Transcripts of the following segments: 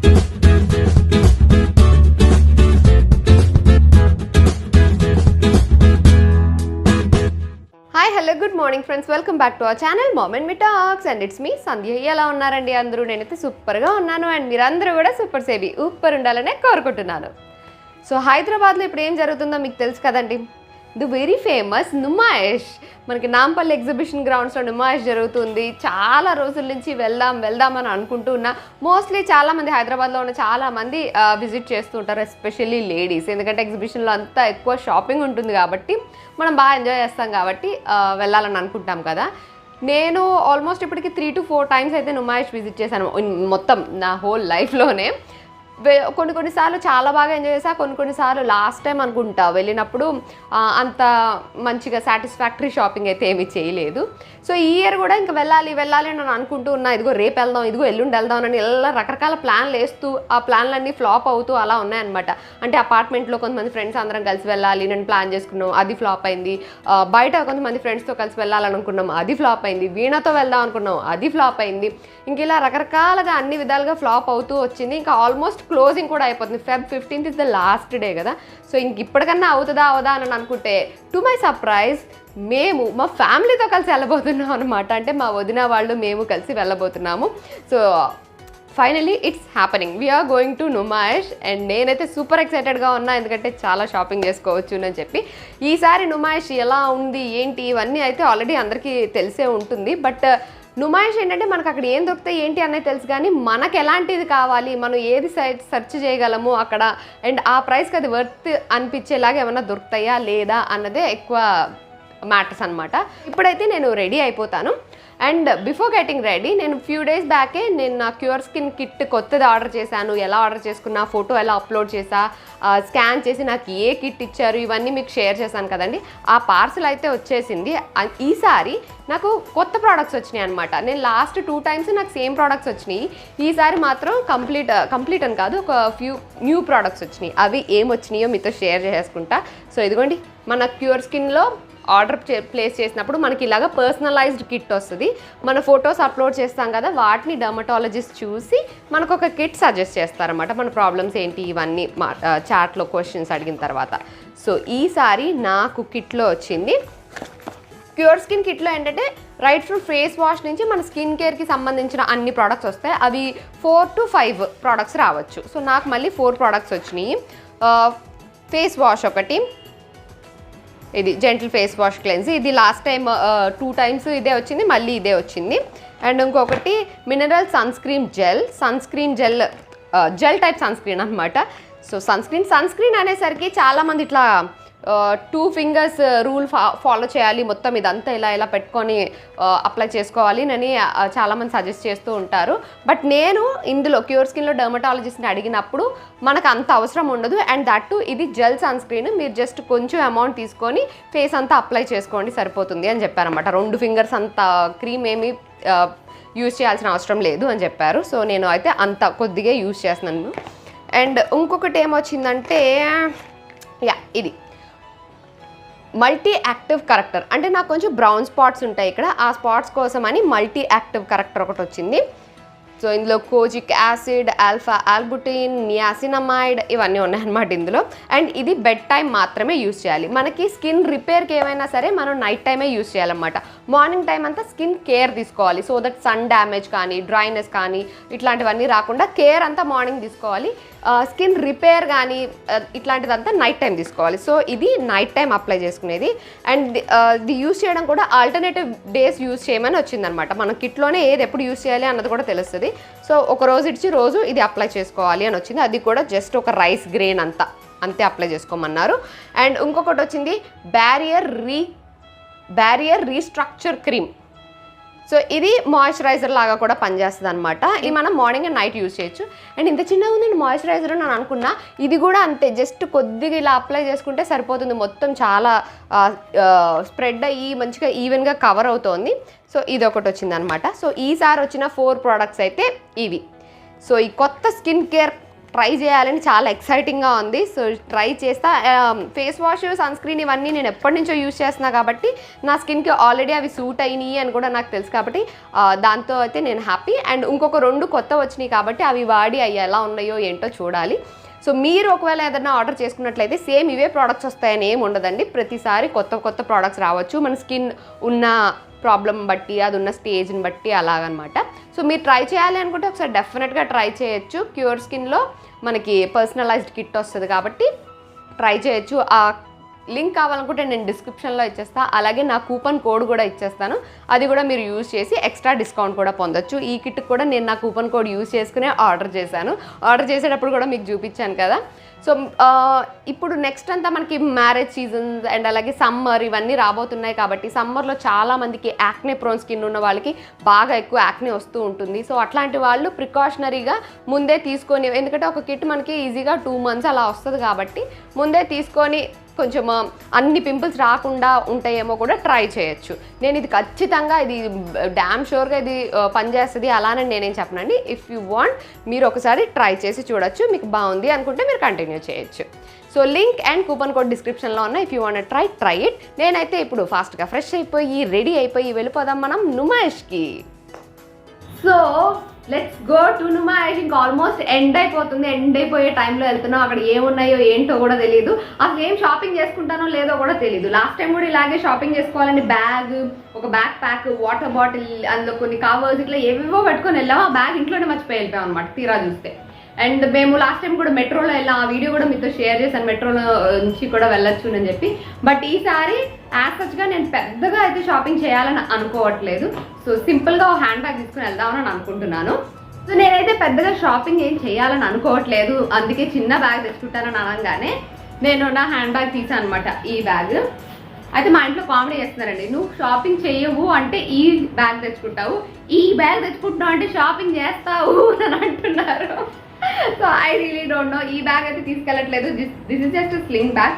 Hi hello good morning friends welcome back to our channel moment me talks and it's me Sandhya ఎలా ఉన్నారండి అందరూ? నేనైతే సూపర్గా ఉన్నాను. అండ్ మీరందరూ కూడా సూపర్ సేవి ఊపర్ ఉండాలనే కోరుకుంటున్నాను. సో హైదరాబాద్లో ఇప్పుడు ఏం జరుగుతుందో మీకు తెలుసు కదండి? The very famous Numaish. మనకి నాంపల్లి ఎగ్జిబిషన్ గ్రౌండ్స్లో నుమాయిష్ జరుగుతుంది. చాలా రోజుల నుంచి వెళ్దాం వెళ్దాం అని అనుకుంటూ ఉన్నా. మోస్ట్లీ చాలామంది హైదరాబాద్లో ఉన్న చాలామంది విజిట్ చేస్తూ ఉంటారు ఎస్పెషల్లీ లేడీస్ ఎందుకంటే ఎగ్జిబిషన్లో అంతా ఎక్కువ షాపింగ్ ఉంటుంది కాబట్టి మనం బాగా ఎంజాయ్ చేస్తాం కాబట్టి వెళ్ళాలని అనుకుంటాం కదా. నేను ఆల్మోస్ట్ ఇప్పటికి త్రీ టు ఫోర్ టైమ్స్ అయితే నుమాయిష్ విజిట్ చేశాను మొత్తం నా హోల్ లైఫ్లోనే కొన్ని కొన్నిసార్లు చాలా బాగా ఎంజాయ్ చేసా కొన్ని కొన్నిసార్లు లాస్ట్ టైం అనుకుంటా. వెళ్ళినప్పుడు అంత మంచిగా సాటిస్ఫాక్టరీ షాపింగ్ అయితే ఏమీ చేయలేదు. సో ఈ ఇయర్ కూడా ఇంకా వెళ్ళాలి వెళ్ళాలి అని నేను అనుకుంటూ ఉన్నా. ఇదిగో రేపు వెళ్దాం ఇదిగో ఎల్లుండి వెళ్దాం అని ఇలా రకరకాల ప్లాన్లు వేస్తూ ఆ ప్లాన్లన్నీ ఫ్లాప్ అవుతూ అలా ఉన్నాయన్నమాట. అంటే అపార్ట్మెంట్లో కొంతమంది ఫ్రెండ్స్ అందరం కలిసి వెళ్ళాలి నేను ప్లాన్ చేసుకున్నాం అది ఫ్లాప్ అయింది. బయట కొంతమంది ఫ్రెండ్స్తో కలిసి వెళ్ళాలనుకున్నాం అది ఫ్లాప్ అయింది. వీణతో వెళ్దాం అనుకున్నాం అది ఫ్లాప్ అయింది. ఇంక ఇలా రకరకాలుగా అన్ని విధాలుగా ఫ్లాప్ అవుతూ వచ్చింది. ఇంకా ఆల్మోస్ట్ క్లోజింగ్ కూడా అయిపోతుంది. Feb fifteenth is the last day కదా. సో ఇంక ఇప్పటికన్నా అవుతుందా అవదా అని అనుకుంటే టు మై సర్ప్రైజ్ మేము మా ఫ్యామిలీతో కలిసి వెళ్ళబోతున్నాం అనమాట అంటే మా వదిన వాళ్ళు మేము కలిసి వెళ్ళబోతున్నాము. So finally it's happening we are going to Numaish and నేనైతే సూపర్ ఎక్సైటెడ్గా ఉన్నా. ఎందుకంటే చాలా షాపింగ్ చేసుకోవచ్చు అని చెప్పి. ఈసారి నుమాయిష్ ఎలా ఉంది ఏంటి ఇవన్నీ అయితే ఆల్రెడీ అందరికీ తెలిసే ఉంటుంది. బట్ నుమాయిష్ ఏంటంటే మనకు అక్కడ ఏం దొరుకుతాయి ఏంటి అనేది తెలుసు కానీ మనకు ఎలాంటిది కావాలి మనం ఏది సెర్చ్ చేయగలము అక్కడ అండ్ ఆ ప్రైస్కి అది వర్త్ అనిపించేలాగా ఏమైనా దొరుకుతాయా లేదా అన్నదే ఎక్కువ మ్యాటర్స్ అనమాట ఇప్పుడైతే నేను రెడీ అయిపోతాను. అండ్ బిఫోర్ గెటింగ్ రెడీ నేను ఫ్యూ డేస్ బ్యాకే నేను నా క్యూర్ స్కిన్ కిట్ కొత్తది ఆర్డర్ చేశాను. ఎలా ఆర్డర్ చేసుకున్నా ఫోటో ఎలా అప్లోడ్ చేసా స్కాన్ చేసి నాకు ఏ కిట్ ఇచ్చారు ఇవన్నీ మీకు షేర్ చేశాను కదండి. ఆ పార్సల్ అయితే వచ్చేసింది. ఈసారి నాకు కొత్త ప్రోడక్ట్స్ వచ్చినాయి అనమాట నేను లాస్ట్ టూ టైమ్స్ నాకు సేమ్ ప్రోడక్ట్స్ వచ్చినాయి. ఈసారి మాత్రం కంప్లీట్ కంప్లీట్ అని కాదు ఒక ఫ్యూ న్యూ ప్రోడక్ట్స్ వచ్చినాయి. అవి ఏం వచ్చినాయో మీతో షేర్ చేసుకుంటా సో ఇదిగోండి మన క్యూర్ స్కిన్లో ఆర్డర్ ప్లేస్ చేసినప్పుడు మనకి ఇలాగ పర్సనలైజ్డ్ కిట్ వస్తుంది. మన ఫొటోస్ అప్లోడ్ చేస్తాం కదా వాటిని డర్మటాలజిస్ట్ చూసి మనకు ఒక కిట్ సజెస్ట్ చేస్తారన్నమాట. మన ప్రాబ్లమ్స్ ఏంటి ఇవన్నీ మా చాట్లో క్వశ్చన్స్ అడిగిన తర్వాత. సో ఈసారి నాకు కిట్లో వచ్చింది ప్యూర్ స్కిన్ కిట్లో ఏంటంటే రైట్ ఫ్రూ ఫేస్ వాష్ నుంచి మన స్కిన్ కేర్కి సంబంధించిన అన్ని ప్రోడక్ట్స్ వస్తాయి. అవి ఫోర్ టు ఫైవ్ ప్రోడక్ట్స్ రావచ్చు. సో నాకు మళ్ళీ ఫోర్ ప్రోడక్ట్స్ వచ్చినాయి. ఫేస్ వాష్ ఒకటి ఇది జెంటల్ ఫేస్ వాష్ క్లెన్స్ ఇది లాస్ట్ టైం టూ టైమ్స్ ఇదే వచ్చింది మళ్ళీ ఇదే వచ్చింది. అండ్ ఇంకొకటి mineral sunscreen gel sunscreen gel gel type sunscreen అనమాట so sunscreen sunscreen అనేసరికి చాలామంది ఇట్లా టూ ఫింగర్స్ రూల్ ఫా ఫాలో చేయాలి. మొత్తం ఇదంతా ఇలా ఇలా పెట్టుకొని అప్లై చేసుకోవాలి అని చాలామంది సజెస్ట్ చేస్తూ ఉంటారు. బట్ నేను ఇందులో క్యూర్ స్కిన్లో డర్మటాలజిస్ట్ని అడిగినప్పుడు మనకు అంత అవసరం ఉండదు. అండ్ దట్ టు ఇది జెల్ సన్ స్క్రీన్ మీరు జస్ట్ కొంచెం అమౌంట్ తీసుకొని ఫేస్ అంతా అప్లై చేసుకోండి సరిపోతుంది అని చెప్పారనమాట రెండు ఫింగర్స్ అంత క్రీమ్ ఏమి యూజ్ చేయాల్సిన అవసరం లేదు అని చెప్పారు. సో నేను అయితే అంత కొద్దిగా యూజ్ చేస్తున్నాను. అండ్ ఇంకొకటి ఏమొచ్చిందంటే యా ఇది. మల్టీ యాక్టివ్ కరెక్టర్ అంటే నాకు కొంచెం బ్రౌన్ స్పాట్స్ ఉంటాయి ఇక్కడ. ఆ స్పాట్స్ కోసం అని మల్టీ యాక్టివ్ కరెక్టర్ ఒకటి వచ్చింది. సో ఇందులో kojic acid alpha arbutin niacinamide ఇవన్నీ ఉన్నాయన్నమాట ఇందులో. అండ్ ఇది బెడ్ టైం మాత్రమే యూస్ చేయాలి. మనకి స్కిన్ రిపేర్కి ఏమైనా సరే మనం నైట్ టైమే యూస్ చేయాలన్నమాట. మార్నింగ్ టైం అంతా స్కిన్ కేర్ తీసుకోవాలి. సో దట్ సన్ డ్యామేజ్ కానీ డ్రైనెస్ కానీ ఇట్లాంటివన్నీ రాకుండా కేర్ అంతా మార్నింగ్ తీసుకోవాలి. స్కిన్ రిపేర్ కానీ ఇట్లాంటిదంతా నైట్ టైం తీసుకోవాలి. సో ఇది నైట్ టైం అప్లై చేసుకునేది. అండ్ ఇది యూస్ చేయడం కూడా ఆల్టర్నేటివ్ డేస్ యూస్ చేయమని వచ్చిందనమాట. మన కిట్లోనే ఏది ఎప్పుడు యూస్ చేయాలి అన్నది కూడా తెలుస్తుంది. సో ఒక రోజు ఇచ్చి రోజు ఇది అప్లై చేసుకోవాలి అని వచ్చింది. అది కూడా జస్ట్ ఒక రైస్ గ్రెయిన్ అంతా. అంతే అప్లై చేసుకోమన్నారు. అండ్ ఇంకొకటి వచ్చింది barrier re barrier restructure cream. So ఇది మాయిశ్చరైజర్ లాగా కూడా పనిచేస్తుంది అనమాట ఇది మనం మార్నింగ్ అండ్ నైట్ యూస్ చేయొచ్చు. అండ్ ఇంత చిన్నగా ఉందండి మాయిశ్చరైజర్ అని అనుకున్నా ఇది కూడా అంతే జస్ట్ కొద్దిగా ఇలా అప్లై చేసుకుంటే సరిపోతుంది. మొత్తం చాలా స్ప్రెడ్ అయ్యి మంచిగా ఈవెన్గా కవర్ అవుతోంది. సో ఇది ఒకటి వచ్చింది అనమాట సో ఈసారి వచ్చిన ఫోర్ ప్రోడక్ట్స్ అయితే ఇవి. సో ఈ కొత్త స్కిన్ కేర్ ట్రై చేయాలని చాలా ఎక్సైటింగ్గా ఉంది. సో ట్రై చేస్తా. ఫేస్ వాష్ సన్ స్క్రీన్ ఇవన్నీ నేను ఎప్పటి నుంచో యూస్ చేస్తున్నా కాబట్టి నా స్కిన్కి ఆల్రెడీ అవి సూట్ అయినాయి అని కూడా నాకు తెలుసు కాబట్టి దాంతో అయితే నేను హ్యాపీ. అండ్ ఇంకొక రెండు కొత్త వచ్చినాయి కాబట్టి అవి వాడి అవి ఎలా ఉన్నాయో ఏంటో చూడాలి. సో మీరు ఒకవేళ ఏదైనా ఆర్డర్ చేసుకున్నట్లయితే సేమ్ ఇవే ప్రోడక్ట్స్ వస్తాయని ఏమి ఉండదండి. ప్రతిసారి కొత్త కొత్త ప్రోడక్ట్స్ రావచ్చు. మన స్కిన్ ఉన్న ప్రాబ్లం బట్టి అది ఉన్న స్టేజ్ని బట్టి అలాగనమాట. సో మీరు ట్రై చేయాలి అనుకుంటే ఒకసారి డెఫినెట్గా ట్రై చేయొచ్చు. క్యూర్ స్కిన్లో మనకి పర్సనలైజ్డ్ కిట్ వస్తుంది కాబట్టి ట్రై చేయొచ్చు. ఆ లింక్ కావాలనుకుంటే నేను డిస్క్రిప్షన్లో ఇచ్చేస్తా. అలాగే నా కూపన్ కోడ్ కూడా ఇచ్చేస్తాను. అది కూడా మీరు యూజ్ చేసి ఎక్స్ట్రా డిస్కౌంట్ కూడా పొందొచ్చు. ఈ కిట్ కూడా నేను నా కూపన్ కోడ్ యూజ్ చేసుకునే ఆర్డర్ చేశాను. ఆర్డర్ చేసేటప్పుడు కూడా మీకు చూపించాను కదా. సో ఇప్పుడు నెక్స్ట్ అంతా మనకి మ్యారేజ్ సీజన్స్ అండ్ అలాగే సమ్మర్ ఇవన్నీ రాబోతున్నాయి కాబట్టి సమ్మర్లో చాలామందికి యాక్నే ప్రోన్ స్కిన్ ఉన్న వాళ్ళకి బాగా ఎక్కువ యాక్నే వస్తూ ఉంటుంది. సో అట్లాంటి వాళ్ళు ప్రికాషనరీగా ముందే తీసుకొని ఎందుకంటే ఒక కిట్ మనకి ఈజీగా టూ మంత్స్ అలా వస్తుంది కాబట్టి ముందే తీసుకొని కొంచెం అన్ని పింపుల్స్ రాకుండా ఉంటాయేమో కూడా ట్రై చేయొచ్చు. నేను ఇది ఖచ్చితంగా ఇది డ్యామ్ షూర్గా ఇది పనిచేస్తుంది అలానే నేనేం చెప్పనండి. ఇఫ్ యూ వాంట్ మీరు ఒకసారి ట్రై చేసి చూడొచ్చు మీకు బాగుంది అనుకుంటే మీరు కంటిన్యూ చేయొచ్చు. So link and coupon code డిస్క్రిప్షన్లో ఉన్న if you want try try it నేనైతే ఇప్పుడు ఫాస్ట్గా ఫ్రెష్ అయిపోయి రెడీ అయిపోయి వెళ్ళిపోదాం మనం నుమాయిష్కి so let's go to Numaish ఇంకా ఆల్మోస్ట్ ఎండ్ అయిపోతుంది. ఎండ్ అయిపోయే టైంలో వెళ్తున్నాం. అక్కడ ఏమున్నాయో ఏంటో కూడా తెలియదు అసలు ఏం షాపింగ్ చేసుకుంటానో లేదో కూడా తెలియదు లాస్ట్ టైం కూడా ఇలాగే షాపింగ్ చేసుకోవాలని బ్యాగ్ ఒక బ్యాక్ ప్యాక్ వాటర్ బాటిల్ అందులో కొన్ని కవర్స్ ఇట్లా ఏవేవో పెట్టుకొని వెళ్ళాము ఆ బ్యాగ్ ఇంట్లోనే మర్చిపోయి వెళ్ళిపోయాం అనమాట తీరా చూస్తే. అండ్ మేము లాస్ట్ టైం కూడా మెట్రోలో వెళ్ళాం. ఆ వీడియో కూడా మీతో షేర్ చేశాను. మెట్రోలో నుంచి కూడా వెళ్ళొచ్చు అని చెప్పి. బట్ ఈసారి యాజ్ సచ్గా నేను పెద్దగా అయితే షాపింగ్ చేయాలని అనుకోవట్లేదు. సో సింపుల్గా ఒక హ్యాండ్ బ్యాగ్ తీసుకుని వెళ్దామని అనుకుంటున్నాను. సో నేనైతే పెద్దగా షాపింగ్ ఏం చేయాలని అనుకోవట్లేదు. అందుకే చిన్న బ్యాగ్ తెచ్చుకుంటానని అనగానే నేను నా హ్యాండ్ బ్యాగ్ తీసాను అనమాట ఈ బ్యాగ్ అయితే మా ఇంట్లో కామెడీ చేస్తున్నారండి. నువ్వు షాపింగ్ చేయవు అంటే ఈ బ్యాగ్ తెచ్చుకుంటావు. ఈ బ్యాగ్ తెచ్చుకుంటున్నావు అంటే షాపింగ్ చేస్తావు అని అంటున్నారు. So I really don't know ఈ బ్యాగ్ అయితే తీసుకెళ్ళట్లేదు. This is just sling bag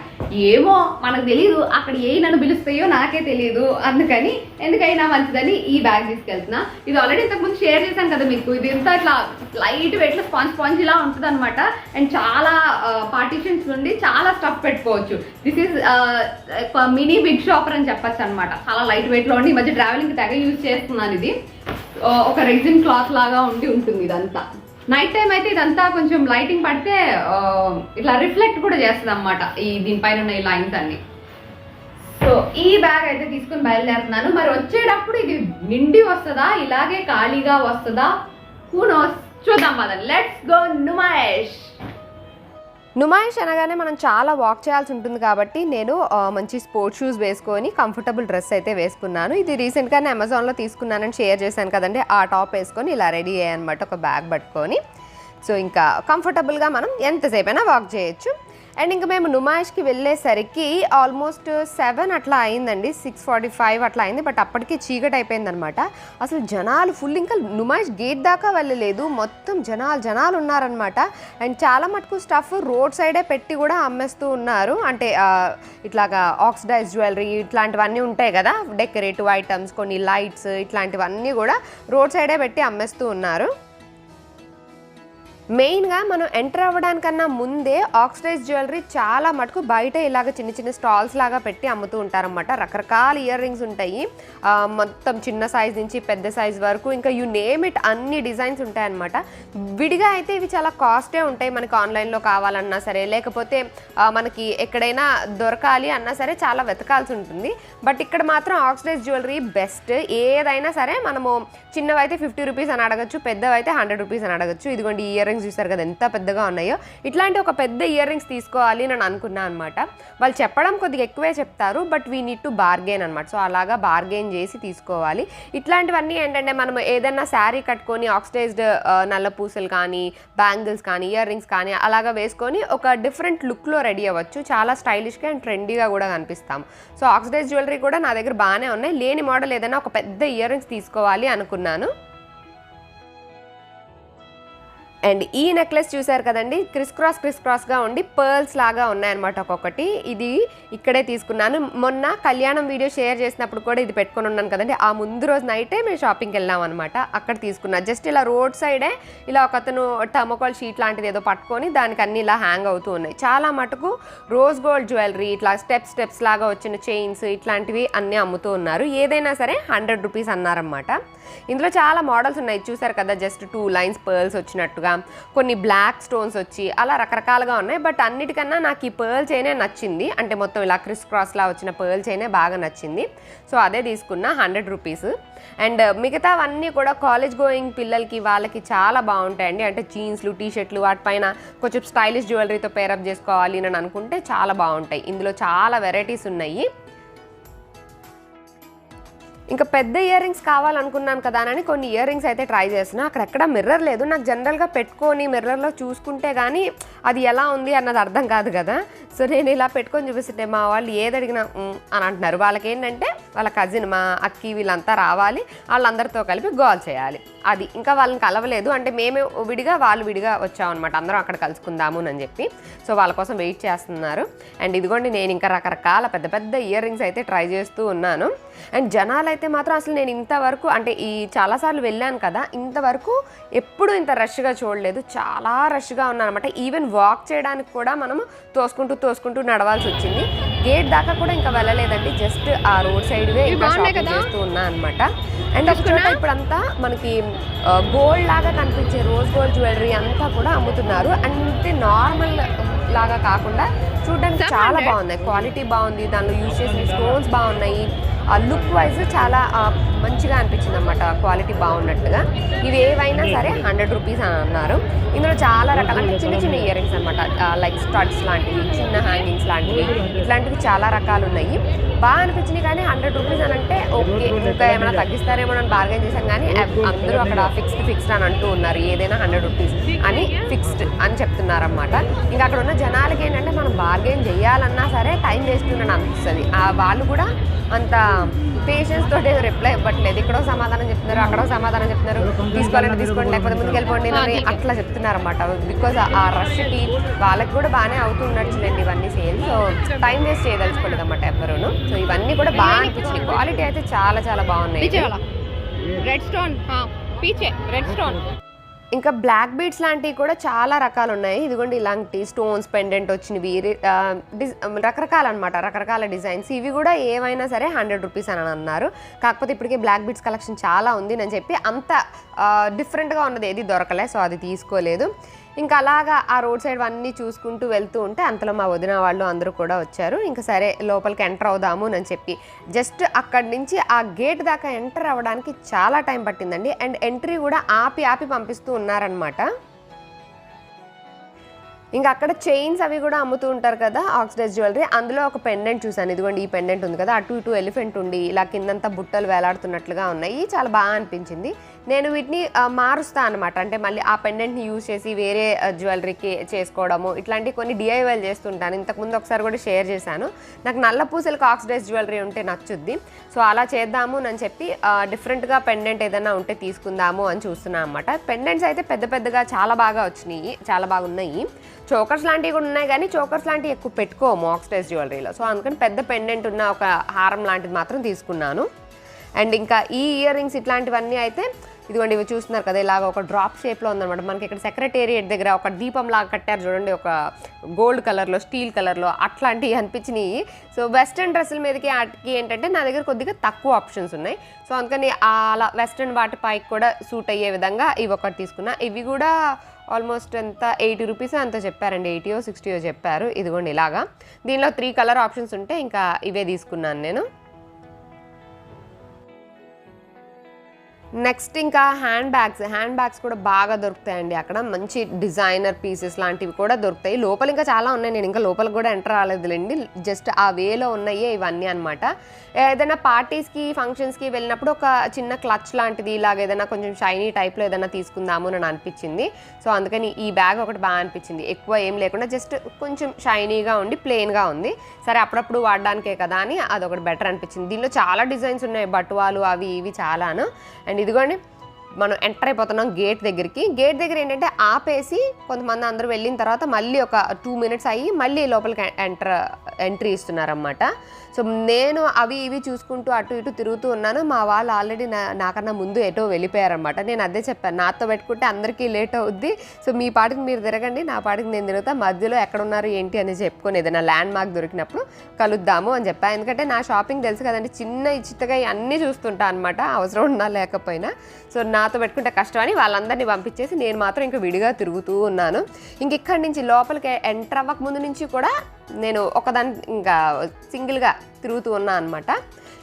ఏమో మనకు తెలియదు అక్కడ ఏ నన్ను పిలుస్తాయో నాకే తెలియదు అందుకని ఎందుకైనా మంచిదని ఈ బ్యాగ్ తీసుకెళ్తున్నా. ఇది ఆల్రెడీ ఇంతకుముందు షేర్ చేశాను కదా మీకు. ఇది ఇంత ఇట్లా లైట్ వెయిట్లో స్పాంజ్ స్పాంజ్ ఇలా ఉంటుంది అనమాట అండ్ చాలా పార్టీషన్స్ నుండి చాలా స్టఫ్ పెట్టుకోవచ్చు. This is mini big shopper అని చెప్పచ్చు అనమాట చాలా లైట్ వెయిట్లో ఉండి ఈ మధ్య ట్రావెలింగ్ తెగ యూజ్ చేస్తున్నాను ఇది ఒక రెగ్జిన్ క్లాత్ లాగా ఉండి ఉంటుంది ఇదంతా. నైట్ టైం అయితే ఇదంతా కొంచెం లైటింగ్ పడితే ఇట్లా రిఫ్లెక్ట్ కూడా చేస్తుంది అనమాట ఈ దీనిపైన ఉన్న ఈ లైన్స్ అన్ని. సో ఈ బ్యాగ్ అయితే తీసుకుని బయలుదేరుతున్నాను. మరి వచ్చేటప్పుడు ఇది నిండి వస్తుందా? ఇలాగే ఖాళీగా వస్తుందా? హూ నోస్ చూద్దాం పదండి. లెట్స్ గో నుమేష్ నుమాయిష్ అనగానే మనం చాలా వాక్ చేయాల్సి ఉంటుంది కాబట్టి నేను మంచి స్పోర్ట్స్ షూస్ వేసుకొని కంఫర్టబుల్ డ్రెస్ అయితే వేసుకున్నాను. ఇది రీసెంట్గానే అమెజాన్లో తీసుకున్నానని షేర్ చేశాను కదండి. ఆ టాప్ వేసుకొని ఇలా రెడీ అయ్యానమాట ఒక బ్యాగ్ పట్టుకొని. సో ఇంకా కంఫర్టబుల్గా మనం ఎంతసేపైనా వాక్ చేయొచ్చు. అండ్ ఇంకా మేము నుమాయిష్కి వెళ్ళేసరికి ఆల్మోస్ట్ సెవెన్ అట్లా అయిందండి. సిక్స్ ఫార్టీ ఫైవ్ అట్లా అయింది. బట్ అప్పటికి చీకటి అయిపోయిందనమాట. అసలు జనాలు ఫుల్ ఇంకా నుమాయిష్ గేట్ దాకా వెళ్ళలేదు. మొత్తం జనాలు జనాలు ఉన్నారనమాట. అండ్ చాలా మటుకు స్టఫ్ రోడ్ సైడే పెట్టి కూడా అమ్మేస్తూ ఉన్నారు. అంటే ఇట్లాగా ఆక్సిడైజ్ జ్యువెలరీ ఇట్లాంటివన్నీ ఉంటాయి కదా. డెకరేటివ్ ఐటమ్స్ కొన్ని లైట్స్ ఇట్లాంటివన్నీ కూడా రోడ్ సైడే పెట్టి అమ్మేస్తూ ఉన్నారు. మెయిన్గా మనం ఎంటర్ అవ్వడానికన్నా ముందే ఆక్సిడైజ్ జ్యువెలరీ చాలా మటుకు బయట ఇలాగ చిన్న చిన్న స్టాల్స్ లాగా పెట్టి అమ్ముతూ ఉంటారనమాట రకరకాల ఇయర్ రింగ్స్ ఉంటాయి. మొత్తం చిన్న సైజ్ నుంచి పెద్ద సైజ్ వరకు ఇంకా యూ నేమ్ ఇట్ అన్ని డిజైన్స్ ఉంటాయన్నమాట. విడిగా అయితే ఇవి చాలా కాస్టే ఉంటాయి మనకి ఆన్లైన్లో కావాలన్నా సరే లేకపోతే మనకి ఎక్కడైనా దొరకాలి అన్నా సరే చాలా వెతకాల్సి ఉంటుంది. బట్ ఇక్కడ మాత్రం ఆక్సిడైజ్ జ్యువెలరీ బెస్ట్. ఏదైనా సరే మనము చిన్నవైతే ఫిఫ్టీ రూపీస్ అని అడగచ్చు పెద్దవైతే హండ్రెడ్ రూపీస్ అని అడగచ్చు. ఇదిగోండి ఇయర్ రింగ్స్ చూస్తారు కదా ఎంత పెద్దగా ఉన్నాయో. ఇట్లాంటి ఒక పెద్ద ఇయర్ రింగ్స్ తీసుకోవాలి నేను అనుకున్నాను అనమాట వాళ్ళు చెప్పడం కొద్దిగా ఎక్కువే చెప్తారు but we need to bargain అనమాట సో అలాగా బార్గెన్ చేసి తీసుకోవాలి. ఇట్లాంటివన్నీ ఏంటంటే మనం ఏదైనా శారీ కట్టుకొని ఆక్సిడైజ్డ్ నల్ల పూసలు కానీ బ్యాంగిల్స్ కానీ ఇయర్ రింగ్స్ కానీ అలాగా వేసుకొని ఒక డిఫరెంట్ లుక్లో రెడీ అవ్వచ్చు. చాలా స్టైలిష్గా అండ్ ట్రెండీగా కూడా కనిపిస్తాం సో ఆక్సిడైజ్ జ్యువెలరీ కూడా నా దగ్గర బాగానే ఉన్నాయి. లేని మోడల్ ఏదైనా ఒక పెద్ద ఇయర్ రింగ్స్ తీసుకోవాలి అనుకున్నాను కోరుకుంటున్నాను అండ్ ఈ నెక్లెస్ చూసారు కదండి క్రిస్ క్రాస్ క్రిస్ క్రాస్గా ఉండి పర్ల్స్ లాగా ఉన్నాయన్నమాట ఒక్కొక్కటి. ఇది ఇక్కడే తీసుకున్నాను. మొన్న కళ్యాణం వీడియో షేర్ చేసినప్పుడు కూడా ఇది పెట్టుకొని ఉన్నాను కదండి. ఆ ముందు రోజు నైటే మేము షాపింగ్కి వెళ్ళాం అనమాట అక్కడ తీసుకున్నా. జస్ట్ ఇలా రోడ్ సైడే ఇలా ఒక అతను టమోకాల్ షీట్ లాంటిది ఏదో పట్టుకొని దానికి అన్ని ఇలా హ్యాంగ్ అవుతూ ఉన్నాయి. చాలా మటుకు రోజ్ గోల్డ్ జ్యువెలరీ ఇట్లా స్టెప్స్ స్టెప్స్ లాగా వచ్చిన చైన్స్ ఇట్లాంటివి అన్నీ అమ్ముతూ ఉన్నారు. ఏదైనా సరే హండ్రెడ్ రూపీస్ అన్నారన్నమాట. ఇందులో చాలా మోడల్స్ ఉన్నాయి. చూసారు కదా జస్ట్ టూ లైన్స్ పర్ల్స్ వచ్చినట్టుగా. కొన్ని బ్లాక్ స్టోన్స్ వచ్చి అలా రకరకాలుగా ఉన్నాయి. బట్ అన్నిటికన్నా నాకు ఈ పర్ల్ చైనే నచ్చింది. అంటే మొత్తం ఇలా క్రిస్ క్రాస్లా వచ్చిన పర్ల్ చైనే బాగా నచ్చింది. సో అదే తీసుకున్నా హండ్రెడ్ రూపీస్ అండ్ మిగతావన్నీ కూడా కాలేజ్ గోయింగ్ పిల్లలకి వాళ్ళకి చాలా బాగుంటాయండి. అంటే జీన్స్లు టీ షర్ట్లు వాటిపైన కొంచెం స్టైలిష్ జ్యువెలరీతో పేరప్ చేసుకోవాలి అని అనుకుంటే చాలా బాగుంటాయి. ఇందులో చాలా వెరైటీస్ ఉన్నాయి. ఇంకా పెద్ద ఇయర్ రింగ్స్ కావాలనుకున్నాను కదా అని కొన్ని ఇయర్ రింగ్స్ అయితే ట్రై చేసిన అక్కడెక్కడ మిర్రర్ లేదు. నాకు జనరల్గా పెట్టుకొని మిర్రర్లో చూసుకుంటే కానీ అది ఎలా ఉంది అన్నది అర్థం కాదు కదా. సో నేను ఇలా పెట్టుకొని చూపిస్తుంటే మా వాళ్ళు ఏది అడిగినా అని అంటున్నారు. వాళ్ళకి ఏంటంటే వాళ్ళ కజిన్ మా అక్కి వీళ్ళంతా రావాలి వాళ్ళందరితో కలిపి గోల్ చేయాలి. అది ఇంకా వాళ్ళని కలవలేదు. అంటే మేమే విడిగా వాళ్ళు విడిగా వచ్చామన్నమాట. అందరం అక్కడ కలుసుకుందాము అని చెప్పి. సో వాళ్ళ కోసం వెయిట్ చేస్తున్నారు. అండ్ ఇదిగోండి నేను ఇంకా రకరకాల పెద్ద పెద్ద ఇయర్ రింగ్స్ అయితే ట్రై చేస్తూ ఉన్నాను. అండ్ జనాలు అయితే మాత్రం అసలు నేను ఇంతవరకు అంటే ఈ చాలాసార్లు వెళ్ళాను కదా ఇంతవరకు ఎప్పుడు ఇంత రష్గా చూడలేదు. చాలా రష్గా ఉన్నానమాట ఈవెన్ వాక్ చేయడానికి కూడా మనము తోసుకుంటూ తోసుకుంటూ నడవాల్సి వచ్చింది. గేట్ దాకా కూడా ఇంకా వెళ్ళలేదండి. జస్ట్ ఆ రోడ్ ఇంకా షాపింగ్ చేస్తూ ఉన్నా అనమాట అండ్ ఒక చోట ఇప్పుడంతా మనకి గోల్డ్ లాగా కనిపించే రోజ్ గోల్డ్ జ్యువెలరీ అంతా కూడా అమ్ముతున్నారు. అంటే నార్మల్ లాగా కాకుండా చూడడానికి చాలా బాగున్నాయి. క్వాలిటీ బాగుంది. దానిలో యూజ్ చేసిన స్టోన్స్ బాగున్నాయి. లుక్ వైజ్ చాలా మంచిగా అనిపించింది అనమాట క్వాలిటీ బాగున్నట్టుగా. ఇవి ఏవైనా సరే హండ్రెడ్ రూపీస్ అని అన్నారు. ఇందులో చాలా రకాల చిన్న చిన్న ఇయర్ రింగ్స్ అనమాట లైక్ స్టడ్స్ లాంటివి చిన్న హ్యాంగింగ్స్ లాంటివి ఇట్లాంటివి చాలా రకాలు ఉన్నాయి. బాగా అనిపించినాయి కానీ హండ్రెడ్ రూపీస్ అని అంటే ఓకే ఇంకా ఏమైనా తగ్గిస్తారేమో అని బార్గెన్ చేశాం కానీ అందరూ అక్కడ ఫిక్స్డ్ ఫిక్స్డ్ అని అంటూ ఉన్నారు. ఏదైనా హండ్రెడ్ రూపీస్ అని ఫిక్స్డ్ అని చెప్తున్నారనమాట ఇంకా అక్కడ ఉన్న జనాలకి ఏంటంటే మనం బార్గెన్ చేయాలన్నా సరే టైం వేస్ట్ ఉండడం అనిపిస్తుంది ఆ వాళ్ళు కూడా అంత పేషెన్స్ తోటి రిప్లై ఇవ్వట్లేదు. ఇక్కడో సమాధానం చెప్తున్నారు అక్కడో సమాధానం చెప్తున్నారు. తీసుకోవాలంటే తీసుకోండి లేకపోతే ముందుకెళ్ళిపోండి అని అట్లా చెప్తున్నారు అనమాట బికాస్ ఆ రష్కి వాళ్ళకి కూడా బాగానే అవుతున్నట్లేండి ఇవన్నీ సేల్. సో టైం వేస్ట్ చేయదలుచుకోలేదు అనమాట ఎవరూను సో ఇవన్నీ కూడా బాగా అనిపించింది. క్వాలిటీ అయితే చాలా చాలా బాగున్నాయి. రెడ్ స్టోన్ పీచే. రెడ్ స్టోన్ ఇంకా బ్లాక్ బీడ్స్ లాంటివి కూడా చాలా రకాలు ఉన్నాయి ఇదిగోండి ఇలాంటి స్టోన్స్ పెండెంట్ వచ్చినవి రకరకాల అనమాట రకరకాల డిజైన్స్ ఇవి కూడా ఏవైనా సరే హండ్రెడ్ రూపీస్ అని అన్నారు. కాకపోతే ఇప్పటికే బ్లాక్ బీడ్స్ కలెక్షన్ చాలా ఉంది అని చెప్పి అంత డిఫరెంట్గా ఉన్నది ఏది దొరకలే సో అది తీసుకోలేదు. ఇంకా అలాగా ఆ రోడ్ సైడ్ అన్నీ చూసుకుంటూ వెళ్తూ ఉంటే అంతలో మా వదిన వాళ్ళు అందరూ కూడా వచ్చారు. ఇంకా సరే లోపలికి ఎంటర్ అవుదాము అని చెప్పి జస్ట్ అక్కడి నుంచి ఆ గేట్ దాకా ఎంటర్ అవ్వడానికి చాలా టైం పట్టిందండి. అండ్ ఎంట్రీ కూడా ఆపి ఆపి పంపిస్తూ ఉన్నారనమాట ఇంకా అక్కడ చైన్స్ అవి కూడా అమ్ముతూ ఉంటారు కదా ఆక్సిడైజ్ జ్యువెలరీ అందులో ఒక పెండెంట్ చూసాను ఇదిగోండి ఈ పెండెంట్ ఉంది కదా అటు ఇటు ఎలిఫెంట్ ఉండి ఇలా కిందంతా బుట్టలు వేలాడుతున్నట్లుగా ఉన్నాయి. చాలా బాగా అనిపించింది. నేను వీటిని మారుస్తా అనమాట అంటే మళ్ళీ ఆ పెండెంట్ని యూజ్ చేసి వేరే జ్యువెలరీకి చేసుకోవడము ఇట్లాంటి కొన్ని డిఐవైల్ చేస్తుంటాను. ఇంతకుముందు ఒకసారి కూడా షేర్ చేశాను. నాకు నల్ల పూసలకు ఆక్సిడైజ్ జ్యువెలరీ ఉంటే నచ్చుద్ది. సో అలా చేద్దాము అని చెప్పి డిఫరెంట్గా పెండెంట్ ఏదైనా ఉంటే తీసుకుందాము అని చూస్తున్నాను అనమాట పెండెంట్స్ అయితే పెద్ద పెద్దగా చాలా బాగా వచ్చినాయి. చాలా బాగున్నాయి. చోకర్స్ లాంటివి కూడా ఉన్నాయి కానీ చోకర్స్ లాంటివి ఎక్కువ పెట్టుకోము ఆక్సిడైజ్ జ్యువెలరీలో సో అందుకని పెద్ద పెండెంట్ ఉన్న ఒక హారం లాంటిది మాత్రం తీసుకున్నాను. అండ్ ఇంకా ఈ ఇయర్ రింగ్స్ ఇట్లాంటివన్నీ అయితే ఇదిగోండి ఇవి చూస్తున్నారు కదా ఇలాగ ఒక డ్రాప్ షేప్లో ఉందన్నమాట. మనకి ఇక్కడ సెక్రటేరియట్ దగ్గర ఒక దీపం లాగా కట్టారు చూడండి ఒక గోల్డ్ కలర్లో స్టీల్ కలర్లో అట్లాంటివి అనిపించినాయి. సో వెస్ట్రన్ డ్రెస్సుల మీదకి వాటికి ఏంటంటే నా దగ్గర కొద్దిగా తక్కువ ఆప్షన్స్ ఉన్నాయి. సో అందుకని అలా వెస్ట్రన్ వాటి పైకి కూడా సూట్ అయ్యే విధంగా ఇవి ఒకటి తీసుకున్నా. ఇవి కూడా ఆల్మోస్ట్ ఎంత ఎయిటీ రూపీస్ అంత చెప్పారండి. ఎయిటీయో సిక్స్టీయో చెప్పారు. ఇదిగోండి ఇలాగా. దీనిలో త్రీ కలర్ ఆప్షన్స్ ఉంటే ఇంకా ఇవే తీసుకున్నాను నేను. నెక్స్ట్ ఇంకా హ్యాండ్ బ్యాగ్స్ హ్యాండ్ బ్యాగ్స్ కూడా బాగా దొరుకుతాయండి అక్కడ. మంచి డిజైనర్ పీసెస్ లాంటివి కూడా దొరుకుతాయి. లోపల ఇంకా చాలా ఉన్నాయి. నేను ఇంకా లోపలికి కూడా ఎంటర్ రాలేదులేండి. జస్ట్ ఆ వేలో ఉన్నాయే ఇవన్నీ అనమాట ఏదైనా పార్టీస్కి ఫంక్షన్స్కి వెళ్ళినప్పుడు ఒక చిన్న క్లచ్ లాంటిది ఇలాగ ఏదైనా కొంచెం షైనీ టైప్లో ఏదైనా తీసుకుందాము అని అనిపించింది. సో అందుకని ఈ బ్యాగ్ ఒకటి బాగా అనిపించింది. ఎక్కువ ఏం లేకుండా జస్ట్ కొంచెం షైనీగా ఉండి ప్లెయిన్గా ఉంది. సరే అప్పుడప్పుడు వాడడానికే కదా అని అదొకటి బెటర్ అనిపించింది. దీనిలో చాలా డిజైన్స్ ఉన్నాయి. బటువాలు అవి ఇవి చాలాను. అండ్ ఇదిగోండి. మనం ఎంటర్ అయిపోతున్నాం గేట్ దగ్గరికి. గేట్ దగ్గర ఏంటంటే ఆపేసి కొంతమంది అందరూ వెళ్ళిన తర్వాత మళ్ళీ ఒక టూ మినిట్స్ అయ్యి మళ్ళీ లోపలికి ఎంటర్ ఎంట్రీ ఇస్తున్నారనమాట సో నేను అవి ఇవి చూసుకుంటూ అటు ఇటు తిరుగుతూ ఉన్నాను. మా వాళ్ళు ఆల్రెడీ నా నాకన్నా ముందు ఎటో వెళ్ళిపోయారనమాట నేను అదే చెప్పాను నాతో పెట్టుకుంటే అందరికీ లేట్ అవుద్ది. సో మీ పాటికి మీరు తిరగండి నా పాటికి నేను తిరుగుతా. మధ్యలో ఎక్కడ ఉన్నారు ఏంటి అని చెప్పుకొని ఏదైనా ల్యాండ్ మార్క్ దొరికినప్పుడు కలుద్దాము అని చెప్పాను ఎందుకంటే నా షాపింగ్ తెలుసు కదండి చిన్న చిత్తగా అన్నీ చూస్తుంటా అనమాట అవసరం ఉన్నా లేకపోయినా. సో నాతో పెట్టుకుంటే కష్టం అని వాళ్ళందరినీ పంపించేసి నేను మాత్రం ఇంకా విడిగా తిరుగుతూ ఉన్నాను. ఇంక ఇక్కడి నుంచి లోపలికి ఎంటర్ అవ్వక ముందు నుంచి కూడా నేను ఒకదాని ఇంకా సింగిల్గా తిరుగుతూ ఉన్నా అనమాట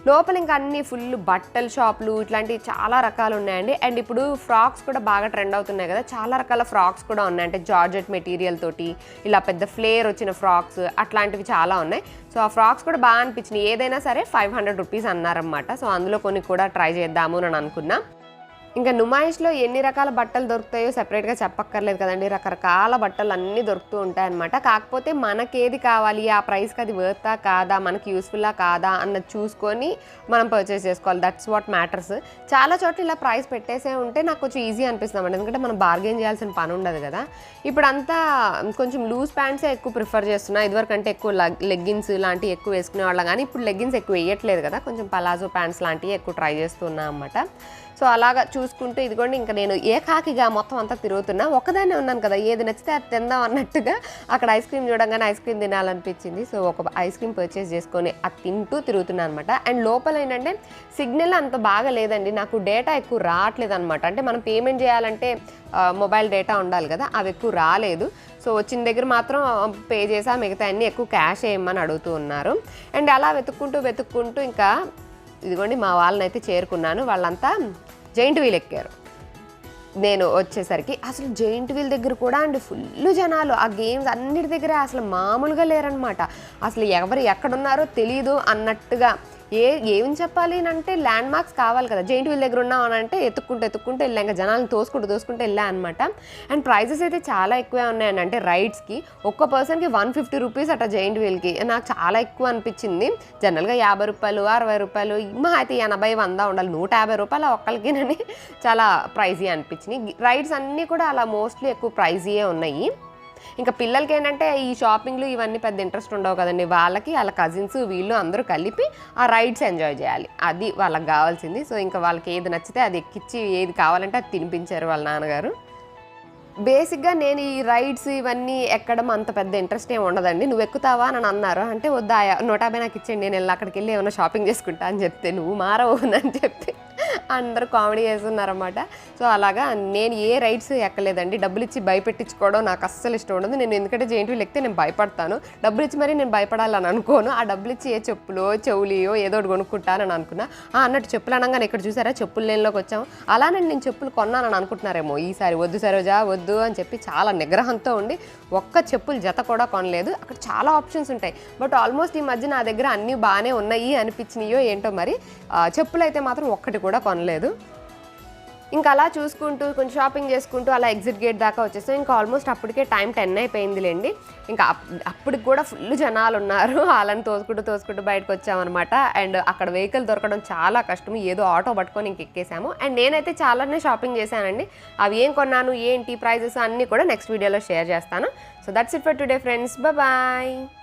లోపల ఇంకా అన్ని ఫుల్ బట్టల షాపులు ఇట్లాంటివి చాలా రకాలు ఉన్నాయండి. అండ్ ఇప్పుడు ఫ్రాక్స్ కూడా బాగా ట్రెండ్ అవుతున్నాయి కదా చాలా రకాల ఫ్రాక్స్ కూడా ఉన్నాయి. అంటే జార్జెట్ మెటీరియల్ తోటి ఇలా పెద్ద ఫ్లేర్ వచ్చిన ఫ్రాక్స్ అట్లాంటివి చాలా ఉన్నాయి. సో ఆ ఫ్రాక్స్ కూడా బాగా అనిపించినాయి. ఏదైనా సరే ఫైవ్ హండ్రెడ్ రూపీస్ అన్నారన్నమాట. సో అందులో కొన్ని కూడా ట్రై చేద్దాము అని అనుకున్నా. ఇంకా నుమాయిష్లో ఎన్ని రకాల బట్టలు దొరుకుతాయో సెపరేట్గా చెప్పక్కర్లేదు కదండి. రకరకాల బట్టలు అన్నీ దొరుకుతూ ఉంటాయన్నమాట. కాకపోతే మనకేది కావాలి ఆ ప్రైస్కి అది వర్తా కాదా మనకి యూస్ఫుల్లా కాదా అన్నది చూసుకొని మనం పర్చేస్ చేసుకోవాలి. దట్స్ వాట్ మ్యాటర్స్ చాలా చోట్ల ఇలా ప్రైస్ పెట్టేసే ఉంటే నాకు కొంచెం ఈజీ అనిపిస్తుంది ఎందుకంటే మనం బార్గెన్ చేయాల్సిన పని ఉండదు కదా. ఇప్పుడు అంతా కొంచెం లూజ్ ప్యాంట్సే ఎక్కువ ప్రిఫర్ చేస్తున్నా. ఇదివరకు అంటే ఎక్కువ లెగ్గిన్స్ లాంటివి ఎక్కువ వేసుకునే వాళ్ళం కానీ ఇప్పుడు లెగ్గిన్స్ ఎక్కువ వేయట్లేదు కదా. కొంచెం పలాజో ప్యాంట్స్ లాంటివి ఎక్కువ ట్రై చేస్తున్నా అన్నమాట. సో అలాగా చూసుకుంటూ ఇదిగోండి ఇంకా నేను ఏకాకిగా మొత్తం అంతా తిరుగుతున్నా. ఒకదాన్నే ఉన్నాను కదా ఏది నచ్చితే అది తిందాం అన్నట్టుగా అక్కడ ఐస్ క్రీమ్ చూడంగానే ఐస్ క్రీమ్ తినాలనిపించింది. సో ఒక ఐస్ క్రీమ్ పర్చేస్ చేసుకొని అది తింటూ తిరుగుతున్నాను అనమాట అండ్ లోపల ఏంటంటే సిగ్నల్ అంత బాగా లేదండి. నాకు డేటా ఎక్కువ రావట్లేదు అనమాట అంటే మనం పేమెంట్ చేయాలంటే మొబైల్ డేటా ఉండాలి కదా అవి ఎక్కువ రాలేదు. సో వచ్చిన దగ్గర మాత్రం పే చేసా మిగతా అన్నీ ఎక్కువ క్యాష్ వేయమని అడుగుతూ ఉన్నారు. అండ్ అలా వెతుక్కుంటూ వెతుక్కుంటూ ఇంకా ఇదిగోండి మా వాళ్ళని అయితే చేరుకున్నాను. వాళ్ళంతా జైంట్ వీల్ ఎక్కారు. నేను వచ్చేసరికి అసలు జైంట్ వీల్ దగ్గర కూడా అండి ఫుల్ జనాలు ఆ గేమ్స్ అన్నిటి దగ్గర అసలు మామూలుగా లేరనమాట అసలు ఎవరు ఎక్కడున్నారో తెలియదు అన్నట్టుగా ఏ ఏం చెప్పాలి అని అంటే ల్యాండ్ మార్క్స్ కావాలి కదా. జైంట్ వీల్ దగ్గర ఉన్నాం అని అంటే ఎత్తుక్కుంటూ ఎత్తుక్కుంటూ వెళ్ళాం ఇంకా జనాలను తోసుకుంటూ తోసుకుంటూ వెళ్ళా అనమాట అండ్ ప్రైజెస్ అయితే చాలా ఎక్కువే ఉన్నాయండి. అంటే రైడ్స్కి ఒక్క పర్సన్కి వన్ ఫిఫ్టీ రూపీస్ అట్లా జైంట్ వీల్కి. నాకు చాలా ఎక్కువ అనిపించింది. జనరల్గా యాభై రూపాయలు అరవై రూపాయలు మా అయితే ఎనభై వంద ఉండాలి. నూట యాభై రూపాయలు ఒక్కరికినని చాలా ప్రైజీ అనిపించినాయి రైడ్స్ అన్నీ కూడా అలా మోస్ట్లీ ఎక్కువ ప్రైజీయే ఉన్నాయి. ఇంకా పిల్లలకి ఏంటంటే ఈ షాపింగ్లు ఇవన్నీ పెద్ద ఇంట్రెస్ట్ ఉండవు కదండి. వాళ్ళకి వాళ్ళ కజిన్స్ వీళ్ళు అందరూ కలిపి ఆ రైడ్స్ ఎంజాయ్ చేయాలి. అది వాళ్ళకి కావాల్సింది. సో ఇంకా వాళ్ళకి ఏది నచ్చితే అది ఎక్కిచ్చి ఏది కావాలంటే అది తినిపించారు వాళ్ళ నాన్నగారు. బేసిక్గా నేను ఈ రైడ్స్ ఇవన్నీ ఎక్కడం అంత పెద్ద ఇంట్రెస్ట్ ఏమి ఉండదండి. నువ్వు ఎక్కుతావా? అని అన్నారు. అంటే వద్దా నూట యాభై నాకు ఇచ్చేయండి. నేను వెళ్ళి అక్కడికి వెళ్ళి ఏమైనా షాపింగ్ చేసుకుంటా అని చెప్తే నువ్వు మారవు అని చెప్పి అందరూ కామెడీ చేస్తున్నారన్నమాట. సో అలాగా నేను ఏ రైడ్స్ ఎక్కలేదండి. డబ్బులు ఇచ్చి భయపెట్టించుకోవడం నాకు అస్సలు ఇష్టం ఉండదు. నేను ఎందుకంటే జెయింట్ వీల్ ఎక్కితే నేను భయపడతాను. డబ్బులు ఇచ్చి మరి నేను భయపడాలని అనుకోను. ఆ డబ్బులు ఇచ్చి ఏ చెప్పులో చెవులియో ఏదో ఒకటి కొనుక్కుంటానని అనుకున్నా. ఆ, అన్నట్టు చెప్పులు అనగానే ఇక్కడ చూసారా? చెప్పులు లేనిలోకి వచ్చాము. అలానే నేను చెప్పులు కొన్నానని అనుకుంటున్నారేమో. ఈసారి వద్దు సరోజా వద్దు అని చెప్పి చాలా నిగ్రహంతో ఉండి ఒక్క చెప్పులు జత కూడా కొనలేదు. అక్కడ చాలా ఆప్షన్స్ ఉంటాయి. బట్ ఆల్మోస్ట్ ఈ మధ్య నా దగ్గర అన్నీ బాగానే ఉన్నాయి అనిపించినాయో ఏంటో మరి చెప్పులు అయితే మాత్రం ఒక్కటి కూడా కొనలేదు. ఇంకా అలా చూసుకుంటూ కొంచెం షాపింగ్ చేసుకుంటూ అలా ఎగ్జిట్ గేట్ దాకా వచ్చేసాం. ఇంకా ఆల్మోస్ట్ అప్పటికే టైం టెన్ అయిపోయిందిలేండి. ఇంకా అప్- అప్పటికి కూడా ఫుల్ జనాలు ఉన్నారు. వాళ్ళని తోసుకుంటూ తోసుకుంటూ బయటకు వచ్చామన్నమాట. అండ్ అక్కడ వెహికల్ దొరకడం చాలా కష్టం. ఏదో ఆటో పట్టుకొని ఇంక ఎక్కేసాము. అండ్ నేనైతే చాలానే షాపింగ్ చేశానండి. అవి ఏం కొన్నాను ఏంటి ప్రైజెస్ అన్నీ కూడా నెక్స్ట్ వీడియోలో షేర్ చేస్తాను. So that's it for today friends bye